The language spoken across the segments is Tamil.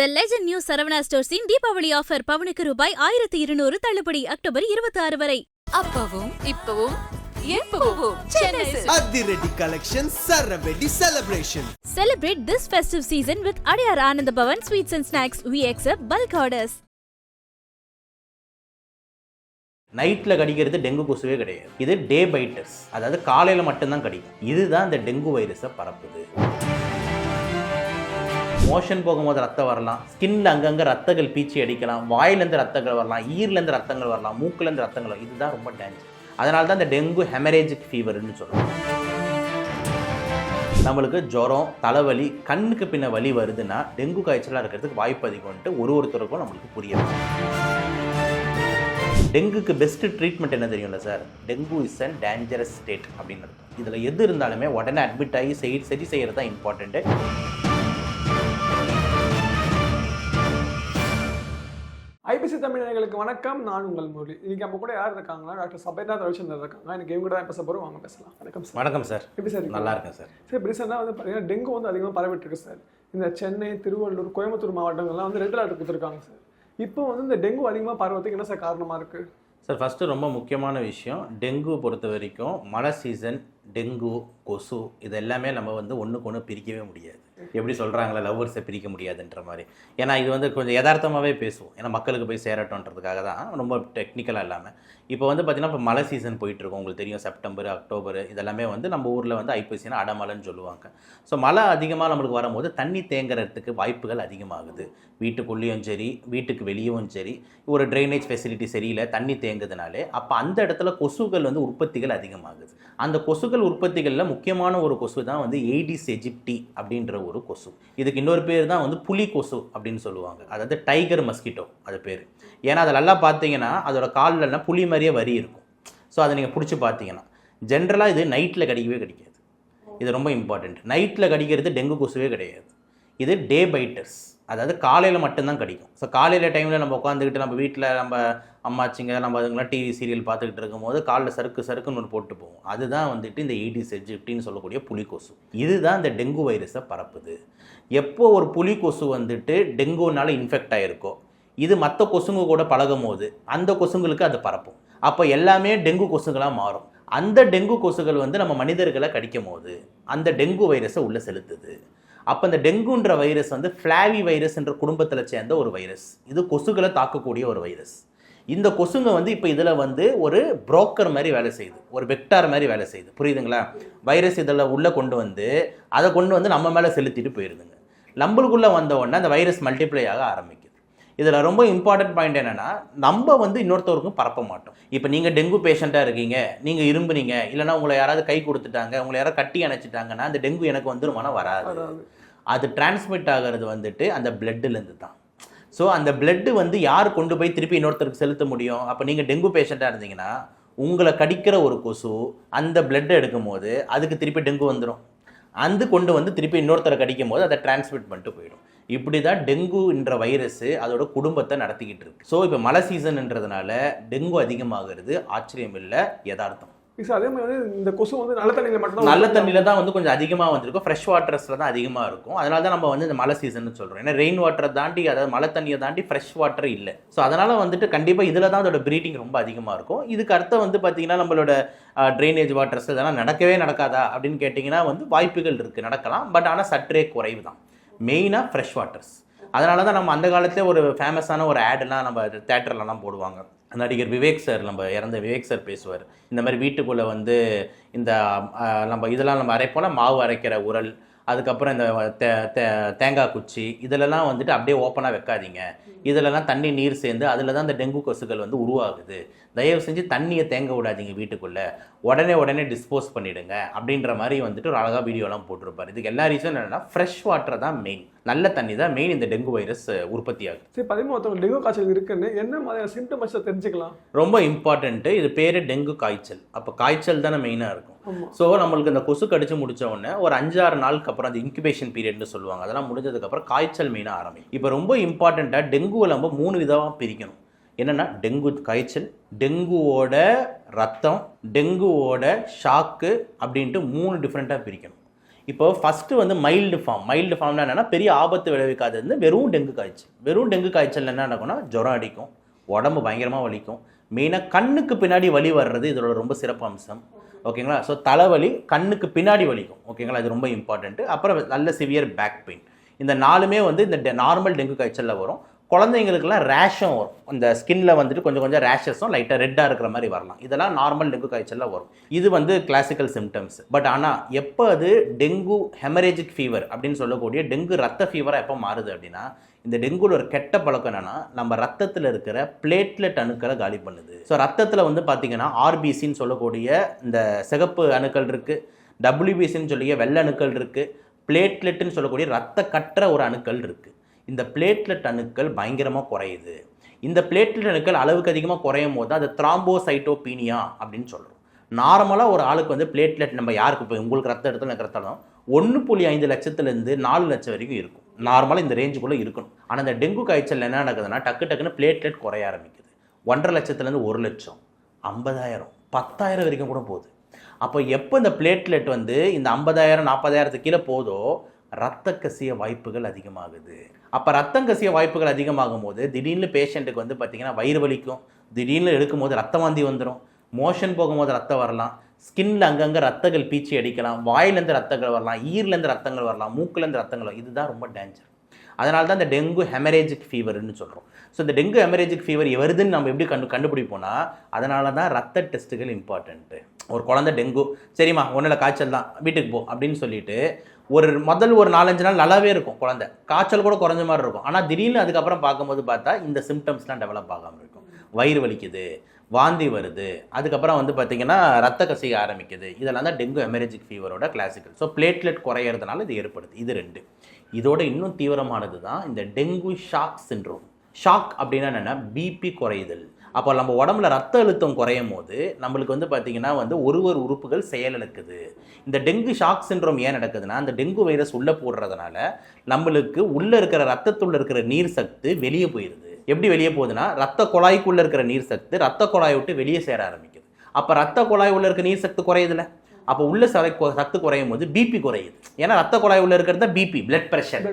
த லெஜண்ட் நியூ சரவணா ஸ்டோர்ஸின் தீபாவளி ஆஃபர் பவனுக்கு ரூபாய் ஆயிரத்தி இருநூறு தள்ளுபடி அக்டோபர் இருபத்தி ஆறு வரை. அப்பவும் இப்பவும். அதிரடி collection சரவெடி celebration Celebrate this festive season with Adyar Anand Bhavan Sweets and Snacks. We accept bulk orders. நைட்டில் கடிக்கிறது டெங்கு கொசுவே கிடையாது. இது டே பைட்டர்ஸ் அதாவது காலையில் மட்டும்தான் கடிக்கும். இதுதான் இந்த டெங்கு வைரஸை பரப்புது. மோஷன் போகும்போது ரத்தம் வரலாம். ஸ்கின்ல அங்கங்கே ரத்தங்கள் பீச்சி அடிக்கலாம். வாயிலேருந்து ரத்தங்கள் வரலாம். ஈர்லேருந்து ரத்தங்கள் வரலாம். மூக்குலேருந்து ரத்தங்கள் வரலாம். இதுதான் ரொம்ப டேஞ்சர் அதனால தான் இந்த டெங்கு ஹெமரேஜிக் ஃபீவர்னு சொல்லுவோம் நம்மளுக்கு ஜுரம் தலைவலி கண்ணுக்கு பின்ன வலி வருதுன்னா டெங்கு காய்ச்சலாக இருக்கிறதுக்கு வாய்ப்பு அதிகம்ன்ட்டு ஒரு ஒருத்தருக்கும் நம்மளுக்கு புரியும் டெங்குக்கு பெஸ்ட் ட்ரீட்மெண்ட் என்ன தெரியும்ல sir dengue is and dangerous state அப்படின்னு இருக்கும் இதில் எது இருந்தாலுமே உடனே அட்மிட் ஆகி செய் சரி செய்கிறது தான் இம்பார்ட்டண்ட்டு ஐபிசி தமிழர்களுக்கு வணக்கம். நான் உங்கள் முரளி. இன்னைக்கு நம்ம கூட யார் இருக்காங்கன்னா? டாக்டர் சபேநாத் ரவிச்சந்திரன் இருக்காங்க. எனக்கு இவங்க கூட தான் பேச போகிறோம் வாங்க பேசலாம். வணக்கம் சார். வணக்கம் சார். எப்படி சார்? நல்லா இருக்கேன் சார். சார் ரீசெண்டாக வந்து பார்த்தீங்கன்னா டெங்கு வந்து அதிகமாக பரவிட்டு இருக்கு சார். இந்த சென்னை திருவள்ளூர் கோயம்புத்தூர் மாவட்டங்கள்லாம் வந்து ரெட் அலர்ட் கொடுத்துருக்காங்க சார். இப்போ வந்து இந்த டெங்கு அதிகமாக பரவத்துக்கு என்ன சார் காரணமாக இருக்குது சார் ஃபஸ்ட்டு ரொம்ப முக்கியமான விஷயம். டெங்கு பொறுத்த வரைக்கும் மழை சீசன் டெங்கு கொசு இது எல்லாமே நம்ம வந்து ஒன்றுக்கு ஒன்று பிரிக்கவே முடியாது. எப்படி சொல்கிறாங்களே லவ்வர்ஸை பிரிக்க முடியாதுன்ற மாதிரி. ஏன்னா இது வந்து கொஞ்சம் யதார்த்தமாகவே பேசுவோம். ஏன்னா மக்களுக்கு போய் சேரட்டும்ன்றதுக்காக தான் ரொம்ப டெக்னிக்கலாக இல்லாமல் இப்போ வந்து பார்த்திங்கன்னா இப்போ மழை சீசன் போயிட்டுருக்கோம். உங்களுக்கு தெரியும் செப்டம்பர் அக்டோபர் இதெல்லாமே வந்து நம்ம ஊரில் வந்து ஐப்பசினா அடமலைன்னு சொல்லுவாங்க. ஸோ மழை அதிகமாக நம்மளுக்கு வரும்போது தண்ணி தேங்குறதுக்கு வாய்ப்புகள் அதிகமாகுது. வீட்டுக்குள்ளேயும் சரி வீட்டுக்கு வெளியவும் சரி ஒரு ட்ரைனேஜ் ஃபெசிலிட்டி சரியில்லை தண்ணி தேங்குதுனாலே அப்போ அந்த இடத்துல கொசுக்கள் வந்து உற்பத்திகள் அதிகமாகுது. அந்த கொசுக்கள் உற்பத்திகளில் முக்கியமான ஒரு கொசு தான் வந்து எய்டிஸ் எஜிப்டி அப்படின்ற ஒரு ஒரு கொசு. இதுக்கு இன்னொரு பேர் தான் வந்து புலி கொசு அப்படின்னு சொல்லுவாங்க. அதாவது டைகர் மஸ்கிட்டோ அது பேர். ஏன்னா அதில் நல்லா பார்த்தீங்கன்னா அதோட கால்லலாம் புலி மாதிரியே வரி இருக்கும். ஸோ அதை நீங்கள் பிடிச்சி பார்த்தீங்கன்னா ஜென்ரலாக இது நைட்டில் கடிக்கவே கிடைக்காது. இது ரொம்ப இம்பார்ட்டண்ட் நைட்டில் கடிக்கிறது டெங்கு கொசுவே கிடையாது. இது டே பைட்டர்ஸ் அதாவது காலையில் மட்டும்தான் கடிக்கும். ஸோ காலையில் டைமில் நம்ம உட்காந்துக்கிட்டு நம்ம வீட்டில் நம்ம அம்மாச்சிங்க நம்ம அதுங்களாம் டிவி சீரியல் பார்த்துக்கிட்டு இருக்கும்போது காலில் சறுக்கு சறுக்குன்னு ஒன்று போட்டு போவோம். அதுதான் வந்துட்டு இந்த எய்டிஸ் எஜிப்டின்னு சொல்லக்கூடிய புலிகொசு. இதுதான் இந்த டெங்கு வைரஸை பரப்புது. எப்போ ஒரு புலிகொசு வந்துட்டு டெங்குனால இன்ஃபெக்ட் ஆகிருக்கோ இது மற்ற கொசுங்க கூட பழகும் போது அந்த கொசுங்களுக்கு அது பரப்பும். அப்போ எல்லாமே டெங்கு கொசுங்களாக மாறும். அந்த டெங்கு கொசுகள் வந்து நம்ம மனிதர்களை கடிக்கும் போது அந்த டெங்கு வைரஸை உள்ளே செலுத்துது. அப்போ இந்த டெங்குன்ற வைரஸ் வந்து ஃப்ளாவி வைரஸ் என்ற குடும்பத்தில் சேர்ந்த ஒரு வைரஸ் இது கொசுகளை தாக்கக்கூடிய ஒரு வைரஸ் இந்த கொசுங்க வந்து இப்போ இதில் வந்து ஒரு புரோக்கர் மாதிரி வேலை செய்யுது. ஒரு வெக்டார் மாதிரி வேலை செய்யுது. புரியுதுங்களா? வைரஸ் இதில் உள்ளே கொண்டு வந்து அதை கொண்டு வந்து நம்ம மேலே செலுத்திட்டு போயிருதுங்க. நம்மளுக்குள்ளே வந்த உடனே அந்த வைரஸ் மல்டிப்ளை ஆக ஆரம்பிக்குது. இதில் ரொம்ப இம்பார்ட்டன்ட் பாயிண்ட் என்னென்னா நம்ம வந்து இன்னொருத்தவருக்கும் பரப்ப மாட்டோம். இப்போ நீங்கள் டெங்கு பேஷண்ட்டாக இருக்கீங்க நீங்கள் இரும்புனீங்க இல்லைன்னா உங்களை யாராவது கை கொடுத்துட்டாங்க உங்களை யாராவது கட்டி அணைச்சிட்டாங்கன்னா அந்த டெங்கு எனக்கு வந்துருமானா வராது. அது டிரான்ஸ்மிட் ஆகிறது வந்துட்டு அந்த பிளட்டுலேருந்து தான். ஸோ அந்த பிளட்டு வந்து யார் கொண்டு போய் திருப்பி இன்னொருத்தருக்கு செலுத்த முடியும்? அப்போ நீங்கள் டெங்கு பேஷண்ட்டாக இருந்தீங்கன்னா உங்களை கடிக்கிற ஒரு கொசு அந்த பிளட்டை எடுக்கும் போது அதுக்கு திருப்பி டெங்கு வந்துடும் அந்த கொண்டு வந்து திருப்பி இன்னொருத்தரை கடிக்கும் போது அதை டிரான்ஸ்மிட் பண்ணிட்டு போயிடும். இப்படி தான் டெங்குன்ற வைரஸ் அதோட குடும்பத்தை நடத்திக்கிட்டு இருக்கு. ஸோ இப்போ மழை சீசன்ன்றதுனால டெங்கு அதிகமாகிறது ஆச்சரியம் இல்லை யதார்த்தம். அதே மாதிரி இந்த கொசு வந்து நல்ல தண்ணியில் மட்டும் நல்ல தண்ணியில தான் வந்து கொஞ்சம் அதிகமாக வந்திருக்கும். ஃப்ரெஷ் வாட்டர்ஸில் தான் அதிகமாக இருக்கும். அதனால தான் நம்ம வந்து இந்த மழை சீசன் சொல்கிறோம் ஏன்னா ரெயின் வாட்டரை தாண்டி அதாவது மழை தண்ணியை தாண்டி ஃப்ரெஷ் வாட்டர் இல்லை. ஸோ அதனால் வந்துட்டு கண்டிப்பாக இதில் தான் அதோட ப்ரீடிங் ரொம்ப அதிகமாக இருக்கும். இதுக்கு அர்த்தம் வந்து பார்த்தீங்கன்னா நம்மளோட ட்ரைனேஜ் வாட்டர்ஸ் இதெல்லாம் நடக்கவே நடக்காதா அப்படின்னு கேட்டிங்கன்னா வந்து வாய்ப்புகள் இருக்குது நடக்கலாம். பட் ஆனால் சற்றே குறைவு தான் மெயினாக ஃப்ரெஷ் வாட்டர்ஸ் அதனால தான் நம்ம அந்த காலத்தில் ஒரு ஃபேமஸான ஒரு ஆடெல்லாம் நம்ம தேட்டர்லலாம் போடுவாங்க. நடிகர் விவேக் சார் நம்ம இறந்த விவேக் சார் பேசுவார். இந்த மாதிரி வீட்டுக்குள்ளே வந்து இந்த நம்ம இதெல்லாம் நம்ம அரைப்போனா மாவு அரைக்கிற உரல் அதுக்கப்புறம் இந்த தேங்காய் குச்சி இதிலெல்லாம் வந்துட்டு அப்படியே ஓப்பனாக வைக்காதீங்க. இதிலெல்லாம் தண்ணி நீர் சேர்ந்து அதில் தான் இந்த டெங்கு கொசுக்கள் வந்து உருவாகுது. தயவு செஞ்சு தண்ணியை தேங்க விடாதீங்க வீட்டுக்குள்ளே. உடனே உடனே டிஸ்போஸ் பண்ணிடுங்க அப்படின்ற மாதிரி வந்துட்டு ஒரு அழகாக வீடியோலாம் போட்டிருப்பார். இதுக்கு எல்லா ரீசன் என்னென்னா ஃப்ரெஷ் வாட்டர் தான் மெயின் நல்ல தண்ணி தான் மெயின் இந்த டெங்கு வைரஸ் உற்பத்தி ஆகுது. சரி பதிமூணு ஒருத்தவங்க டெங்கு காய்ச்சல் இருக்குன்னு என்ன மாதிரியான சிம்டம்ஸ் தெரிஞ்சுக்கலாம்? ரொம்ப இம்பார்ட்டண்ட்டு இது பேர் டெங்கு காய்ச்சல். அப்போ காய்ச்சல் தானே மெயினாக இருக்கும். ஸோ நம்மளுக்கு இந்த கொசு கடிச்சு முடிச்ச உடனே ஒரு அஞ்சாறு நாளுக்கு அப்புறம் அந்த இன்குபேஷன் பீரியட்னு சொல்லுவாங்க. அதெல்லாம் முடிஞ்சதுக்கப்புறம் காய்ச்சல் மெயினாக ஆரம்பிக்கும். இப்போ ரொம்ப இம்பார்ட்டண்ட்டாக டெங்குவை நம்ம மூணு விதமாக பிரிக்கணும். என்னென்னா டெங்கு காய்ச்சல் டெங்குவோட ரத்தம் டெங்குவோட ஷாக்கு அப்படின்ட்டு மூணு டிஃப்ரெண்ட்டாக பிரிக்கணும். இப்போ ஃபஸ்ட்டு வந்து மைல்டு ஃபார்ம் மைல்டு ஃபார்ம்னா என்னென்னா பெரிய ஆபத்து விளைவிக்காதது வந்து வெறும் டெங்கு காய்ச்சல். வெறும் டெங்கு காய்ச்சல் என்ன நடக்கும்னா ஜுரம் அடிக்கும் உடம்பு பயங்கரமாக வலிக்கும். மெயினாக கண்ணுக்கு பின்னாடி வலி வர்றது இதோட ரொம்ப சிறப்பு அம்சம். ஓகேங்களா? ஸோ தலைவலி கண்ணுக்கு பின்னாடி வலிக்கும். ஓகேங்களா? இது ரொம்ப இம்பார்ட்டண்ட்டு அப்புறம் நல்ல சிவியர் பேக் பெயின் இந்த நாலுமே வந்து இந்த நார்மல் டெங்கு காய்ச்சலில் வரும். குழந்தைங்களுக்குலாம் ரேஷும் வரும். இந்த ஸ்கின்ல வந்துட்டு கொஞ்சம் கொஞ்சம் ரேஷஸும் லைட்டாக ரெட்டாக இருக்கிற மாதிரி வரலாம். இதெல்லாம் நார்மல் டெங்கு காய்ச்சலில் வரும். இது வந்து கிளாசிக்கல் சிம்டம்ஸ் பட் ஆனால் எப்போ அது டெங்கு ஹெமரேஜிக் ஃபீவர் அப்படின்னு சொல்லக்கூடிய டெங்கு ரத்த ஃபீவராக எப்போ மாறுது அப்படின்னா இந்த டெங்குல ஒரு கெட்ட பழக்கம் என்னன்னா நம்ம ரத்தத்தில் இருக்கிற பிளேட்லெட் அணுக்களை காலி பண்ணுது. ஸோ ரத்தத்தில் வந்து பார்த்தீங்கன்னா ஆர்பிசின்னு சொல்லக்கூடிய இந்த சிகப்பு அணுக்கள் இருக்குது டபிள்யூபிசின்னு சொல்லிய வெள்ளை அணுக்கள் இருக்குது பிளேட்லெட்டுன்னு சொல்லக்கூடிய ரத்த கட்டுற ஒரு அணுக்கள் இருக்குது இந்த பிளேட்லெட் அணுக்கள் பயங்கரமாக குறையுது. இந்த பிளேட்லெட் அணுக்கள் அளவுக்கு அதிகமாக குறையும் போது அது த்ராம்போசைட்டோபீனியா அப்படின்னு சொல்கிறோம் நார்மலாக ஒரு ஆளுக்கு வந்து பிளேட்லெட் நம்ம யாருக்கு இப்போ உங்களுக்கு ரத்த எடுத்தாலும் எனக்கு ரத்தம் ஒன்று புள்ளி ஐந்து லட்சத்துலேருந்து நாலு லட்சம் வரைக்கும் இருக்கும். நார்மலாக இந்த ரேஞ்சுக்குள்ளே இருக்கணும். ஆனால் இந்த டெங்கு காய்ச்சல் என்ன நடக்குதுன்னா டக்கு டக்குன்னு பிளேட்லெட் குறைய ஆரம்பிக்குது. ஒன்றரை லட்சத்துலேருந்து ஒரு லட்சம் ஐம்பதாயிரம் பத்தாயிரம் வரைக்கும் கூட போகுது. அப்போ எப்போ இந்த பிளேட்லெட் வந்து இந்த ஐம்பதாயிரம் நாற்பதாயிரத்துக்கு கீழே போதோ ரத்த கசிய வாய்ப்புகள் அதிகமாகுது. அப்போ ரத்தம் கசிய வாய்ப்புகள் அதிகமாகும் போது திடீர்னு பேஷண்ட்டுக்கு வந்து பார்த்தீங்கன்னா வயிறு வலிக்கும். திடீர்னு எடுக்கும்போது ரத்த வாந்தி வந்துடும் மோஷன் போகும்போது ரத்தம் வரலாம். ஸ்கின்ல அங்கங்கே ரத்தங்கள் பீச்சி அடிக்கலாம். வாயிலேருந்து ரத்தங்கள் வரலாம். ஈர்லேருந்து ரத்தங்கள் வரலாம். மூக்குலேருந்து ரத்தங்கள் இதுதான் ரொம்ப டேஞ்சர் அதனால தான் இந்த டெங்கு ஹெமரேஜிக் ஃபீவர்னு சொல்கிறோம் ஸோ இந்த டெங்கு ஹெமரேஜிக் ஃபீவர் வருதுன்னு நம்ம எப்படி கண்டு கண்டுபிடிப்போம்னா அதனால தான் ரத்த டெஸ்ட்டுகள் இம்பார்ட்டண்ட்டு ஒரு குழந்தை டெங்கு சரிம்மா ஒன்றில் காய்ச்சல் தான் வீட்டுக்கு போ அப்படின்னு சொல்லிட்டு ஒரு முதல் ஒரு நாலஞ்சு நாள் நல்லாவே இருக்கும் குழந்தை. காய்ச்சல் கூட குறைஞ்ச மாதிரி இருக்கும். ஆனால் திடீர்னு அதுக்கப்புறம் பார்க்கும்போது பார்த்தா இந்த சிம்டம்ஸ்லாம் டெவலப் ஆகாமல் இருக்கும். வயிறு வலிக்குது. வாந்தி வருது. அதுக்கப்புறம் வந்து பார்த்திங்கன்னா ரத்த கசிய ஆரம்பிக்குது. இதெல்லாம் தான் டெங்கு ஹெமரேஜிக் ஃபீவரோட கிளாசிக்கல் ஸோ பிளேட்லெட் குறையிறதுனால இது ஏற்படுது. இது ரெண்டு. இதோட இன்னும் தீவிரமானது தான் இந்த டெங்கு ஷாக் சின்ரோம் ஷாக் அப்படின்னா என்னென்னா பிபி குறையுதல். அப்போ நம்ம உடம்புல ரத்த அழுத்தம் குறையும் போது நம்மளுக்கு வந்து பார்த்திங்கன்னா வந்து ஒரு ஒரு உறுப்புகள் செயலிழக்குது இந்த டெங்கு ஷாக் சின்ரோம் ஏன் நடக்குதுன்னா அந்த டெங்கு வைரஸ் உள்ளே போடுறதுனால நம்மளுக்கு உள்ளே இருக்கிற ரத்தத்துள்ள இருக்கிற நீர் சத்து வெளியே போயிடுது எப்படி வெளியே போகுதுன்னா ரத்த குழாய்க்குள்ளே இருக்கிற நீர் சத்து ரத்த குழாய் விட்டு வெளியே சேர ஆரம்பிக்குது. அப்போ ரத்த குழாய் உள்ள இருக்க நீர் சத்து குறையுதுல அப்போ உள்ள சதை கொ- சத்து குறையும் போது பிபி குறையுது. ஏன்னா ரத்த குழாய் உள்ள இருக்கிறது தான் பிபி பிளட் ப்ரெஷர்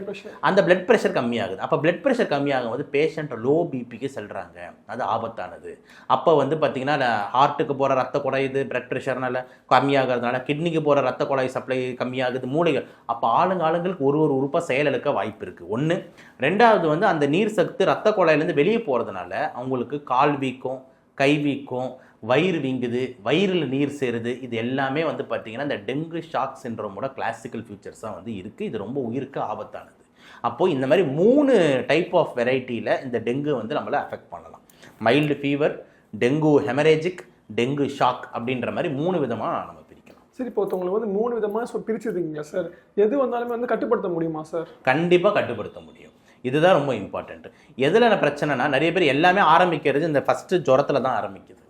அந்த பிளட் ப்ரெஷர் கம்மியாகுது. அப்போ பிளட் ப்ரெஷர் கம்மியாகும் போது பேஷண்ட் லோ பிபிக்கு செல்றாங்க. அது ஆபத்தானது. அப்போ வந்து பார்த்தீங்கன்னா ஹார்ட்டுக்கு போகிற ரத்த குறையுது பிளட் ப்ரெஷர்னால கம்மியாகிறதுனால கிட்னிக்கு போகிற ரத்த குழாய் சப்ளை கம்மியாகுது மூளைகள். அப்போ ஆளுங்க ஆளுங்களுக்கு ஒரு ஒரு உறுப்பாக செயலிழக்க வாய்ப்பு இருக்குது ஒன்று ரெண்டாவது வந்து அந்த நீர் சத்து ரத்த குழாயிலேருந்து வெளியே போகிறதுனால அவங்களுக்கு கால் வீக்கம் கை வீக்கம் வயிறு வீங்குது வயிறில் நீர் சேருது இது எல்லாமே வந்து பார்த்தீங்கன்னா இந்த டெங்கு ஷாக் சின்ரோமோட கிளாசிக்கல் ஃபீச்சர்ஸாக வந்து இருக்குது இது ரொம்ப உயிருக்கு ஆபத்தானது. அப்போது இந்த மாதிரி மூணு டைப் ஆஃப் வெரைட்டியில் இந்த டெங்கு வந்து நம்மளை அஃபெக்ட் பண்ணலாம். Mild fever dengue haemorrhagic dengue shock அப்படின்ற மாதிரி மூணு விதமாக நம்ம பிரிக்கலாம். சரி இப்போ ஒருத்தவங்களுக்கு வந்து மூணு விதமா சொ பிரிச்சிருக்கீங்களா சார்? எது வந்தாலுமே வந்து கட்டுப்படுத்த முடியுமா சார்? கண்டிப்பாக கட்டுப்படுத்த முடியும். இதுதான் ரொம்ப இம்பார்ட்டண்ட் எதில் பிரச்சனைனா நிறைய பேர் எல்லாமே ஆரம்பிக்கிறது இந்த ஃபஸ்ட்டு ஜுரத்தில் தான் ஆரம்பிக்குது.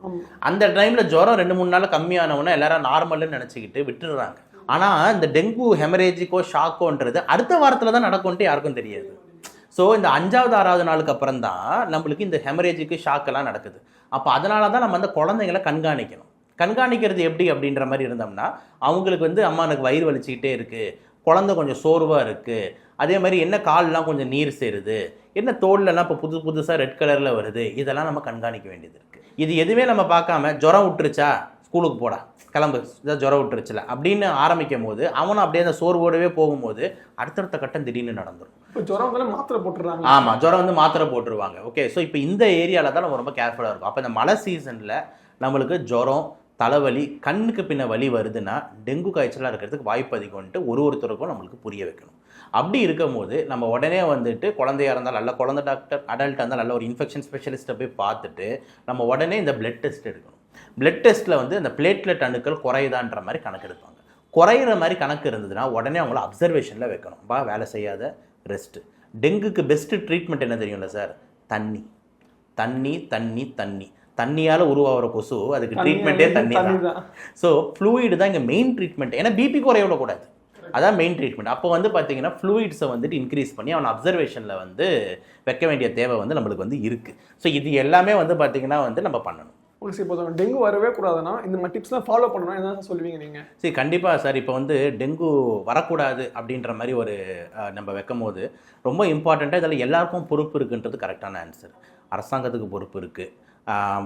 அந்த டைமில் ஜுரம் ரெண்டு மூணு நாள் கம்மியானவொன்னே எல்லாரும் நார்மல்னு நினச்சிக்கிட்டு விட்டுடுறாங்க. ஆனால் இந்த டெங்கு ஹெமரேஜிக்கோ ஷாக்கோன்றது அடுத்த வாரத்தில் தான் நடக்கும்ன்ட்டு யாருக்கும் தெரியாது. ஸோ இந்த அஞ்சாவது ஆறாவது நாளுக்கு அப்புறம் தான் நம்மளுக்கு இந்த ஹெமரேஜுக்கு ஷாக்கெல்லாம் நடக்குது. அப்போ அதனால தான் நம்ம அந்த குழந்தைங்களை கண்காணிக்கணும். கண்காணிக்கிறது எப்படி அப்படின்ற மாதிரி இருந்தோம்னா அவங்களுக்கு வந்து அம்மா எனக்கு வயிறு வலிச்சுக்கிட்டே இருக்குது குழந்தை கொஞ்சம் சோர்வாக இருக்குது அதே மாதிரி என்ன கால்லாம் கொஞ்சம் நீர் சேருது? என்ன தோல்லலாம் இப்போ புது புதுசாக ரெட் கலரில் வருது? இதெல்லாம் நம்ம கண்காணிக்க வேண்டியது இருக்குது இது எதுவுமே நம்ம பார்க்காம ஜுரம் விட்டுருச்சா ஸ்கூலுக்கு போடா கிளம்பு. இதான் ஜுரம் விட்டுருச்சுல அப்படின்னு ஆரம்பிக்கும் போது அவனும் அப்படியே அந்த சோர்வோடவே போகும்போது அடுத்தடுத்த கட்டம் திடீர்னு நடந்துரும். இப்போ ஜுரம் மாத்திரை போட்டுறாங்க. ஆமாம் ஜுரம் வந்து மாத்திரை போட்டுருவாங்க. ஓகே ஸோ இப்போ இந்த ஏரியாவில் தான் நம்ம ரொம்ப கேர்ஃபுல்லாக இருக்கும். அப்போ இந்த மழை சீசனில் நம்மளுக்கு ஜுரம் தலைவலி கண்ணுக்கு பின்ன வலி வருதுன்னா டெங்கு காய்ச்சலாக இருக்கிறதுக்கு வாய்ப்பு அதிகம்ன்ட்டு ஒரு ஒருத்தருக்கும் நம்மளுக்கு புரிய வைக்கணும். அப்படி இருக்கும்போது நம்ம உடனே வந்துட்டு குழந்தையா இருந்தால் நல்ல குழந்தை டாக்டர் அடல்ட்டாக இருந்தால் நல்ல ஒரு இன்ஃபெக்ஷன் ஸ்பெஷலிஸ்ட்டை போய் பார்த்துட்டு நம்ம உடனே இந்த பிளட் டெஸ்ட் எடுக்கணும். பிளட் டெஸ்ட்டில் வந்து இந்த பிளேட்லெட் அணுக்கள் குறையுதான்ற மாதிரி கணக்கெடுப்பாங்க குறையிற மாதிரி கணக்கு இருந்ததுன்னா உடனே அவங்கள அப்சர்வேஷனில் வைக்கணும். பா வேலை செய்யாத ரெஸ்ட்டு டெங்குக்கு பெஸ்ட்டு ட்ரீட்மெண்ட் என்ன தெரியும்ல சார்? தண்ணி. தண்ணி தண்ணி தண்ணி. தண்ணியால் உருவாகிற கொசு அதுக்கு ட்ரீட்மெண்ட்டே தண்ணி தான் ஸோ ஃப்ளூயிடு தான் இங்கே மெயின் ட்ரீட்மெண்ட் ஏன்னா பிபி குறைய விடக்கூடாது. அதான் மெயின் ட்ரீட்மெண்ட் அப்போ வந்து பார்த்தீங்கன்னா ஃப்ளூயிட்ஸை வந்துட்டு இன்க்ரீஸ் பண்ணி அவன் அப்சர்வேஷனில் வந்து வைக்க வேண்டிய தேவை வந்து நம்மளுக்கு வந்து இருக்குது ஸோ இது எல்லாமே வந்து பார்த்தீங்கன்னா வந்து நம்ம பண்ணணும். உங்களுக்கு இப்போ டெங்கு வரவே கூடாதுன்னா இந்த மாதிரி டிப்ஸ்லாம் ஃபாலோ பண்ணணும் என்ன சார் சொல்லுவீங்க நீங்க? சரி கண்டிப்பாக சார் இப்போ வந்து டெங்கு வரக்கூடாது அப்படின்ற மாதிரி ஒரு நம்ம வைக்கும் போது ரொம்ப இம்பார்ட்டண்ட்டாக இதில் எல்லாருக்கும் பொறுப்பு இருக்குன்றது கரெக்டான ஆன்சர் அரசாங்கத்துக்கு பொறுப்பு இருக்குது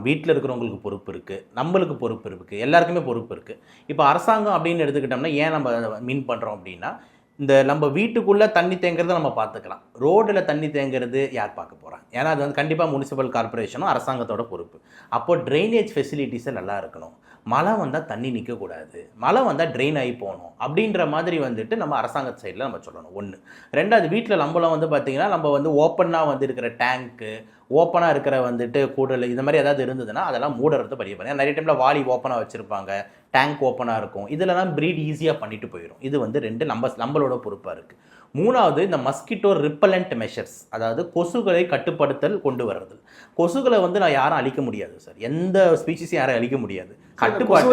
வீட்டில் இருக்கிறவங்களுக்கு பொறுப்பு இருக்குது நம்மளுக்கு பொறுப்பு இருக்குது எல்லாருக்குமே பொறுப்பு இருக்குது இப்போ அரசாங்கம் அப்படின்னு எடுத்துக்கிட்டோம்னா ஏன் நம்ம மீன் பண்ணுறோம் அப்படின்னா இந்த நம்ம வீட்டுக்குள்ளே தண்ணி தேங்குறத நம்ம பார்த்துக்கலாம். ரோடில் தண்ணி தேங்குறது யார் பார்க்க போகிறாங்க ஏன்னா அது வந்து கண்டிப்பாக முனிசிபல் கார்ப்பரேஷனும் அரசாங்கத்தோட பொறுப்பு. அப்போ ட்ரைனேஜ் ஃபெசிலிட்டிஸை நல்லா இருக்கணும். மழை வந்தால் தண்ணி நிற்கக்கூடாது மழை வந்தால் ட்ரெயின் ஆகி போகணும். அப்படின்ற மாதிரி வந்துட்டு நம்ம அரசாங்க சைடில் நம்ம சொல்லணும். ஒன்று ரெண்டாவது வீட்டில் நம்மளாம் வந்து பார்த்திங்கன்னா நம்ம வந்து ஓப்பனாக வந்து இருக்கிற டேங்க்கு ஓப்பனாக இருக்கிற வந்துட்டு கூடல் இந்த மாதிரி ஏதாவது இருந்ததுன்னா அதெல்லாம் மூடுறது பெரிய பண்ணி. நிறைய டைமில் வாலி ஓப்பனாக வச்சுருப்பாங்க. டேங்க் ஓப்பனாக இருக்கும். இதிலலாம் ப்ரீட் ஈஸியாக பண்ணிட்டு போயிடும் இது வந்து ரெண்டு நம்ம நம்மளோட பொறுப்பாக இருக்குது மூணாவது இந்த மஸ்கிட்டோ ரிப்பலண்ட் மெஷர்ஸ் அதாவது கொசுகளை கட்டுப்படுத்தல் கொண்டு வர்றது. கொசுகளை வந்து நான் யாரும் அழிக்க முடியாது சார் எந்த ஸ்பீசிஸையும் யாரும் அழிக்க முடியாது. கட்டுப்பாடு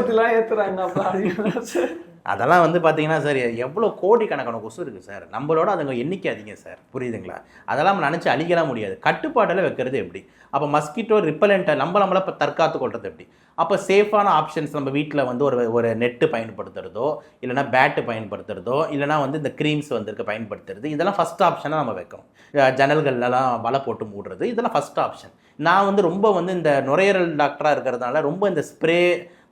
அதெல்லாம் வந்து பார்த்தீங்கன்னா சார் எவ்வளோ கோடிக்கணக்கான கொசு இருக்குது சார். நம்மளோட அதுங்க எண்ணிக்கை அதிகம் சார். புரியுதுங்களா? அதெல்லாம் நம்ம நினச்சி அழிக்கலாம் முடியாது. கட்டுப்பாட்டில் வைக்கிறது எப்படி? அப்போ மஸ்கிட்டோ ரிப்பலண்ட்டை நம்ம நம்மளை இப்போ தற்காத்து கொள்வது எப்படி? அப்போ சேஃபான ஆப்ஷன்ஸ் நம்ம வீட்டில் வந்து ஒரு ஒரு நெட்டு பயன்படுத்துறதோ இல்லைனா பேட்டு பயன்படுத்துறதோ இல்லைனா வந்து இந்த க்ரீம்ஸ் வந்துருக்க பயன்படுத்துறது இதெல்லாம் ஃபஸ்ட் ஆப்ஷனாக நம்ம வைக்கணும். ஜன்னல்கள்லாம் வலை போட்டு மூடுறது இதெல்லாம் ஃபஸ்ட் ஆப்ஷன் நான் வந்து ரொம்ப வந்து இந்த நுரையீரல் டாக்டராக இருக்கிறதுனால ரொம்ப இந்த ஸ்ப்ரே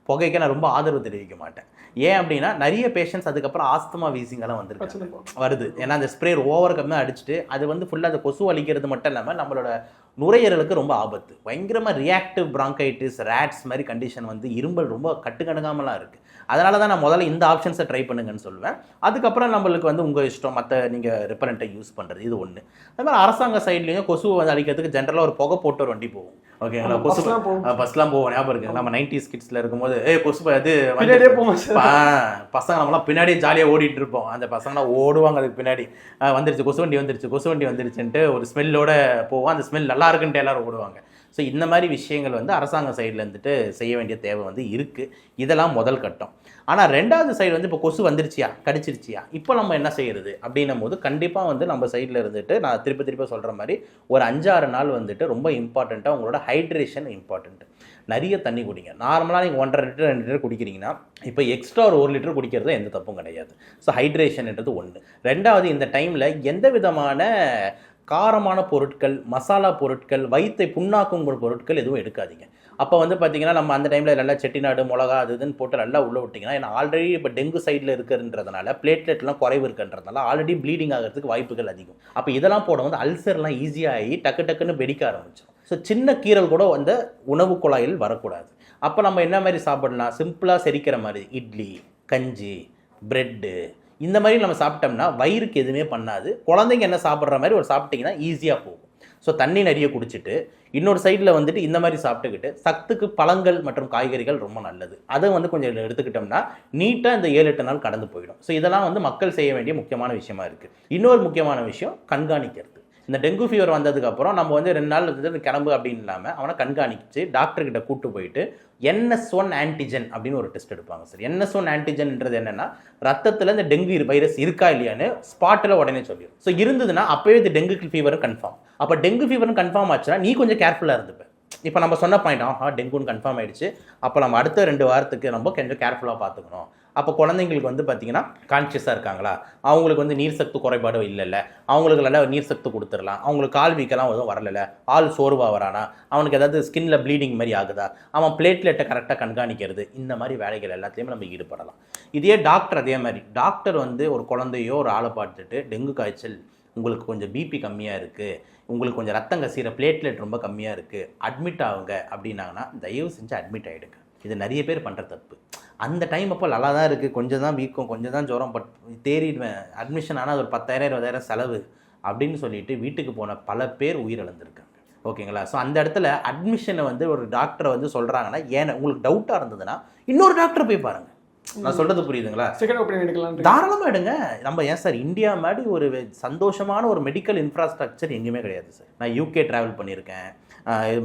புகைக்கு நான் ரொம்ப ஆதரவு தெரிவிக்க மாட்டேன் ஏன் அப்படின்னா நிறைய பேஷண்ட்ஸ் அதுக்கப்புறம் ஆஸ்துமா வீசிங்கெல்லாம் வந்துருக்கு. வருது. ஏன்னா அந்த ஸ்ப்ரே ஓவர் கம்மியாக அடிச்சுட்டு அது வந்து ஃபுல்லாக அந்த கொசு அழிக்கிறது மட்டும் இல்லாமல் நம்மளோட நுரையீரலுக்கு ரொம்ப ஆபத்து. பயங்கரமாக ரியாக்டிவ் bronchitis ரேட்ஸ் மாதிரி கண்டிஷன் வந்து இரும்பல் ரொம்ப கட்டுக்கணுகாமலாம் இருக்குது அதனால தான் நான் முதல்ல இந்த ஆப்ஷன்ஸை ட்ரை பண்ணுங்கன்னு சொல்லுவேன். அதுக்கப்புறம் நம்மளுக்கு வந்து உங்கள் இஷ்டம் மற்ற நீங்கள் ரிப்பரண்ட்டை யூஸ் பண்ணுறது இது ஒன்று அது மாதிரி அரசாங்க சைட்லேயும் கொசுவை வந்து அழிக்கிறதுக்கு ஜென்ரலாக ஒரு புகை போட்டு ஒரு வண்டி போகும். ஓகேங்களா கொசு. பஸ்லாம் போவோம் ஞாபகம் இருக்குங்களா நம்ம நைன்டிஸ் கிட்ஸில் இருக்கும்போது ஏ கொசு வந்து- பின்னாடியே போவோம் பசங்க நம்மளாம் பின்னாடியே ஜாலியாக ஓடிட்டு இருப்போம். அந்த பசங்களாம் ஓடுவாங்க அதுக்கு பின்னாடி. வந்துருச்சு கொசு வண்டி வந்துருச்சு கொசு வண்டி வந்துருச்சுன்ட்டு ஒரு ஸ்மெல்லோட போவோம். அந்த ஸ்மெல் நல்லா இருக்குன்ட்டு எல்லாரும் ஓடுவாங்க. ஸோ இந்த மாதிரி விஷயங்கள் வந்து அரசாங்க சைடில் இருந்துட்டு செய்ய வேண்டிய தேவை வந்து இருக்குது இதெல்லாம் முதல் கட்டம். ஆனால் ரெண்டாவது சைடு வந்து இப்போ கொசு வந்துருச்சியா? கடிச்சிருச்சியா? இப்போ நம்ம என்ன செய்கிறது அப்படின்னும் போது கண்டிப்பாக வந்து நம்ம சைடில் இருந்துட்டு நான் திருப்பி திருப்பி சொல்கிற மாதிரி ஒரு அஞ்சாறு நாள் வந்துட்டு ரொம்ப இம்பார்ட்டண்ட்டாக உங்களோட ஹைட்ரேஷன் இம்பார்ட்டண்ட்டு நிறைய தண்ணி குடிங்க. நார்மலாக நீங்கள் ஒன்றரை லிட்டர் ரெண்டு லிட்டர் குடிக்கிறீங்கன்னா இப்போ எக்ஸ்ட்ரா ஒரு ஒரு லிட்டர் குடிக்கிறது எந்த தப்பும் கிடையாது. ஸோ ஹைட்ரேஷன்ன்றது ஒன்று ரெண்டாவது இந்த டைமில் எந்த விதமான காரமான பொருட்கள் மசாலா பொருட்கள் வயிற்றை புண்ணாக்கும் பொருட்கள் எதுவும் எடுக்காதீங்க. அப்போ வந்து பார்த்தீங்கன்னா நம்ம அந்த டைமில் நல்லா செட்டிநாடு மிளகா அது இதுன்னு போட்டு நல்லா உள்ளே விட்டிங்கன்னா ஏன்னா ஆல்ரெடி இப்போ டெங்கு சைடில் இருக்கிறன்றதுனால பிளேட்லெட்லாம் குறைவு இருக்குன்றதுனால ஆல்ரெடி ப்ளீடிங் ஆகிறதுக்கு வாய்ப்புகள் அதிகம். அப்போ இதெல்லாம் போடும்போது அல்சர்லாம் ஈஸியாகி டக்கு டக்குன்னு வெடிக்க ஆரம்பிச்சிடும் ஸோ சின்ன கீரல் கூட அந்த உணவு குழாயில் வரக்கூடாது. அப்போ நம்ம என்ன மாதிரி சாப்பிடலாம்? சிம்பிளாக செரிக்கிற மாதிரி இட்லி கஞ்சி பிரெட்டு இந்த மாதிரி நம்ம சாப்பிட்டோம்னா வயிறுக்கு எதுவுமே பண்ணாது. குழந்தைங்க என்ன சாப்பிட்ற மாதிரி ஒரு சாப்பிட்டிங்கன்னா ஈஸியாக போகும். ஸோ தண்ணி நிறைய குடிச்சிட்டு இன்னொரு சைடில் வந்துட்டு இந்த மாதிரி சாப்பிட்டுக்கிட்டு சத்துக்கு பழங்கள் மற்றும் காய்கறிகள் ரொம்ப நல்லது. அதை வந்து கொஞ்சம் எடுத்துக்கிட்டோம்னா நீட்டாக இந்த ஏழு எட்டு நாள் கடந்து போயிடும். ஸோ இதெல்லாம் வந்து மக்கள் செய்ய வேண்டிய முக்கியமான விஷயமா இருக்குது இன்னொரு முக்கியமான விஷயம் கண்காணிக்கிறது. இந்த டெங்கு ஃபீவர் வந்ததுக்கப்புறம் நம்ம வந்து ரெண்டு நாள் வந்து கிளம்பு அப்படின்னு இல்லாமல் அவனை கண்காணிச்சு டாக்டர்கிட்ட கூட்டு போயிட்டு என்எஸ் ஒன் ஆன்டிஜன் அப்படின்னு ஒரு டெஸ்ட் எடுப்பாங்க சார் என்எஸ் ஒன் ஆன்டிஜன்ன்றது என்னன்னா ரத்தத்தில் இந்த டெங்கு வைரஸ் இருக்கா இல்லையான்னு ஸ்பாட்டில் உடனே சொல்லிடும் ஸோ இருந்ததுன்னா அப்போவே இது டெங்கு ஃபீவரும் கன்ஃபார்ம் அப்போ டெங்கு ஃபீவர் கன்ஃபார்ம் ஆச்சுன்னா நீ கொஞ்சம் கேர்ஃபுல்லாக இருந்துப்ப. இப்போ நம்ம சொன்ன பாயிண்ட் ஆஹா டெங்குன்னு கன்ஃபார்ம் ஆயிடுச்சு. அப்போ நம்ம அடுத்த ரெண்டு வாரத்துக்கு நம்ம கொஞ்சம் கேர்ஃபுல்லாக பார்த்துக்கணும். அப்போ குழந்தைங்களுக்கு வந்து பார்த்தீங்கன்னா கான்ஷியஸாக இருக்காங்களா? அவங்களுக்கு வந்து நீர் சத்து குறைபாடு இல்லைல்ல. அவங்களுக்கு நல்லா நீர் சத்து கொடுத்துடலாம். அவங்களுக்கு கால் வீக்கெல்லாம் எதுவும் வரல ஆள் சோர்வாக வரானா? அவனுக்கு ஏதாவது ஸ்கின்ல ப்ளீடிங் மாதிரி ஆகுதா? அவன் பிளேட்லெட்டை கரெக்டாக கண்காணிக்கிறது இந்த மாதிரி வேலைகள் எல்லாத்தையுமே நம்ம ஈடுபடலாம். இதே டாக்டர் அதே மாதிரி. டாக்டர் வந்து ஒரு குழந்தையோ ஒரு ஆளை பார்த்துட்டு டெங்கு காய்ச்சல் உங்களுக்கு கொஞ்சம் பிபி கம்மியாக இருக்குது உங்களுக்கு கொஞ்சம் ரத்தம் கசிகிற பிளேட்லெட் ரொம்ப கம்மியாக இருக்குது அட்மிட் ஆகுங்க அப்படின்னாங்கன்னா தயவு செஞ்சு அட்மிட் ஆகிடுங்க இது நிறைய பேர் பண்ணுற தப்பு. அந்த டைம் அப்போ நல்லா தான் இருக்குது கொஞ்சம் தான் வீக்கம் கொஞ்சம் தான் ஜுரம் பட் தேறிடுவேன். அட்மிஷன் ஆனால் அது ஒரு பத்தாயிரம் இருபதாயிரம் செலவு அப்படின்னு சொல்லிட்டு வீட்டுக்கு போன பல பேர் உயிரிழந்திருக்காங்க. ஓகேங்களா? ஸோ அந்த இடத்துல அட்மிஷனை வந்து ஒரு டாக்டரை வந்து சொல்கிறாங்கன்னா ஏன்னா உங்களுக்கு டவுட்டாக இருந்ததுன்னா இன்னொரு டாக்டர் போய் பாருங்கள் நான் சொல்கிறது புரியுதுங்களா? தாராளமாக எடுங்க. நம்ம ஏன் சார் இந்தியா மாதிரி ஒரு சந்தோஷமான ஒரு மெடிக்கல் இன்ஃப்ராஸ்ட்ரக்சர் எங்கேயுமே கிடையாது சார். நான் யூகே ட்ராவல் பண்ணியிருக்கேன்.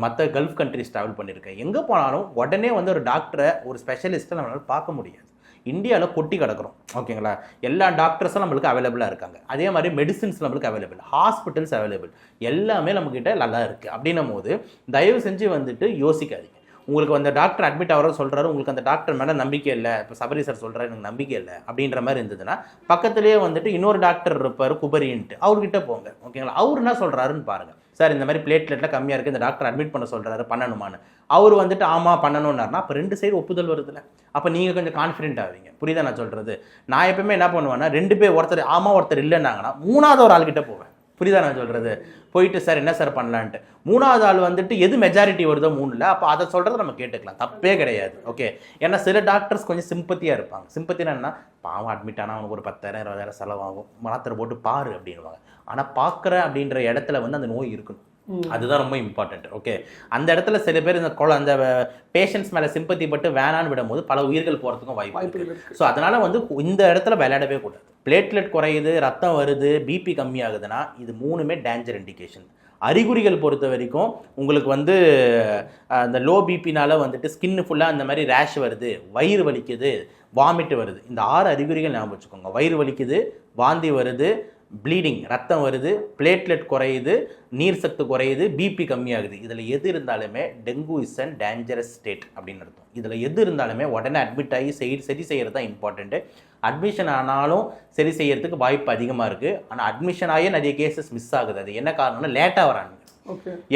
மற்ற கல்ஃப் கண்ட்ரிஸ் ட்ராவல் பண்ணியிருக்கேன் எங்கே போனாலும் உடனே வந்து ஒரு டாக்டரை ஒரு ஸ்பெஷலிஸ்ட்டை நம்மளால் பார்க்க முடியாது. இந்தியாவில் கொட்டி கிடக்கிறோம். ஓகேங்களா எல்லா டாக்டர்ஸும் நம்மளுக்கு அவைலபிளாக இருக்காங்க. அதே மாதிரி மெடிசின்ஸ் நம்மளுக்கு அவைலபிள் ஹாஸ்பிட்டல்ஸ் அவைலபிள் எல்லாமே நம்மக்கிட்ட நல்லா இருக்குது அப்படின்னும் போது தயவு செஞ்சு வந்துட்டு யோசிக்காதீங்க. உங்களுக்கு அந்த டாக்டர் அட்மிட் ஆகிறோம் சொல்கிறாரு உங்களுக்கு அந்த டாக்டர் மேலே நம்பிக்கை இல்லை. இப்போ சபரி சார் சொல்கிறாரு எனக்கு நம்பிக்கை இல்லை அப்படின்ற மாதிரி இருந்ததுன்னா பக்கத்துலேயே வந்துட்டு இன்னொரு டாக்டர் இருப்பார் குபரின்ட்டு. அவர்கிட்ட போங்க ஓகேங்களா அவர் என்ன சொல்கிறாருன்னு பாருங்கள் சார் இந்த மாதிரி பிளேட்லெட்டில் கம்மியாக இருக்குது இந்த டாக்டர் அட்மிட் பண்ண சொல்கிறாரு பண்ணணுமான்னு. அவர் வந்துட்டு ஆமாம் பண்ணணும்னாருனா அப்போ ரெண்டு சைடு ஒப்புதல் வருதுல்ல. அப்போ நீங்கள் கொஞ்சம் கான்ஃபிடென்ட் ஆவீங்க. புரியுதா நான் சொல்கிறது நான் எப்பவுமே என்ன பண்ணுவேன்னா ரெண்டு பேர் ஒருத்தர் ஆமாம் ஒருத்தர் இல்லைன்னாங்கன்னா மூணாவது ஒரு ஆள்கிட்ட போவேன். புரியுதா நான் சொல்கிறது போயிட்டு சார் என்ன சார் பண்ணலான்ட்டு? மூணாவது ஆள் வந்துட்டு எது மெஜாரிட்டி வருதோ மூணுல? அப்போ அதை சொல்கிறத நம்ம கேட்டுக்கலாம். தப்பே கிடையாது. ஓகே? ஏன்னா சில டாக்டர்ஸ் கொஞ்சம் சிம்பத்தியாக இருப்பாங்க. சிம்பத்தினா என்ன பாவம் அட்மிட் ஆனால் அவனுக்கு ஒரு பத்தாயிரம் இருபதாயிரம் செலவாகும். மாத்திரை போட்டு பாரு அப்படின்வாங்க ஆனால் பார்க்குறேன் அப்படின்ற இடத்துல வந்து அந்த நோய் இருக்கணும். அதுதான் ரொம்ப இம்பார்ட்டன்ட் ஓகே அந்த இடத்துல சில பேர் இந்த குழ அந்த பேஷண்ட்ஸ் மேலே சிம்பத்தி பட்டு வேணான்னு விடும்போது பல உயிர்கள் போகிறதுக்கும் வாய்ப்பு ஸோ அதனால வந்து இந்த இடத்துல விளையாடவே கூடாது. பிளேட்லெட் குறையுது ரத்தம் வருது பிபி கம்மியாகுதுன்னா இது மூணுமே டேஞ்சர் இண்டிகேஷன் அறிகுறிகள் பொறுத்த வரைக்கும் உங்களுக்கு வந்து அஹ், இந்த லோ பிபினால வந்துட்டு ஸ்கின் ஃபுல்லாக அந்த மாதிரி ரேஷ் வருது வயிறு வலிக்குது வாமிட் வருது. இந்த ஆறு அறிகுறிகள் ஞாபகம் வச்சுக்கோங்க. வயிறு வலிக்குது வாந்தி வருது ப்ளீடிங் ரத்தம் வருது பிளேட்லெட் குறையுது நீர் சத்து குறையுது பிபி கம்மியாகுது. இதில் எது இருந்தாலுமே dengue is and dangerous state அப்படின்னு அர்த்தம். இதில் எது இருந்தாலுமே உடனே அட்மிட் ஆகி செய் சரி செய்கிறது தான் இம்பார்ட்டண்ட்டு அட்மிஷன் ஆனாலும் சரி செய்யறதுக்கு வாய்ப்பு அதிகமாக இருக்குது ஆனால் அட்மிஷன் ஆகியே நிறைய கேசஸ் மிஸ் ஆகுது. அது என்ன காரணம்னா லேட்டாக வராங்க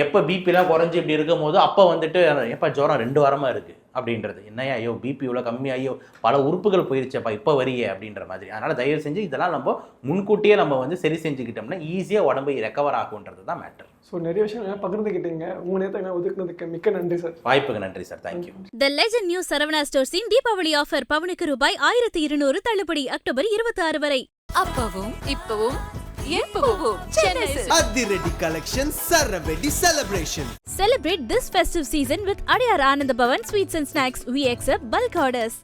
எப்போ பிபிலாம் குறைஞ்சி இப்படி இருக்கும் போது அப்போ வந்துட்டு எப்போ ஜுரம் ரெண்டு வாரமாக இருக்குது அப்படின்றது. என்னையா ஐயோ பிபி இவ்வளோ கம்மியாகியோ பல உறுப்புகள் போயிருச்சேப்பா இப்போ வரியே அப்படின்ற மாதிரி. அதனால் தயவு செஞ்சு இதெல்லாம் நம்ம முன்கூட்டியே நம்ம வந்து சரி செஞ்சுக்கிட்டோம்னா ஈஸியாக உடம்பு ரெக்கவர் ஆகுன்றது தான் மேட்டர் ஸோ நிறைய விஷயம் பகிர்ந்துக்கிட்டீங்க உங்க நேரத்தை என்ன ஒதுக்குனதுக்கு மிக்க நன்றி சார் வாய்ப்புக்கு நன்றி sir thank you the legend new Saravana ஸ்டோர்ஸின் Deepavali offer பவனுக்கு ரூபாய் ஆயிரத்தி இருநூறு தள்ளுபடி அக்டோபர் இருபத்தி ஆறு வரை. அப்பவும் இப்பவும். அதிரடி collection சரவெடி celebration Celebrate this festive season with Adyar Anand Bhavan Sweets and Snacks. We accept bulk orders.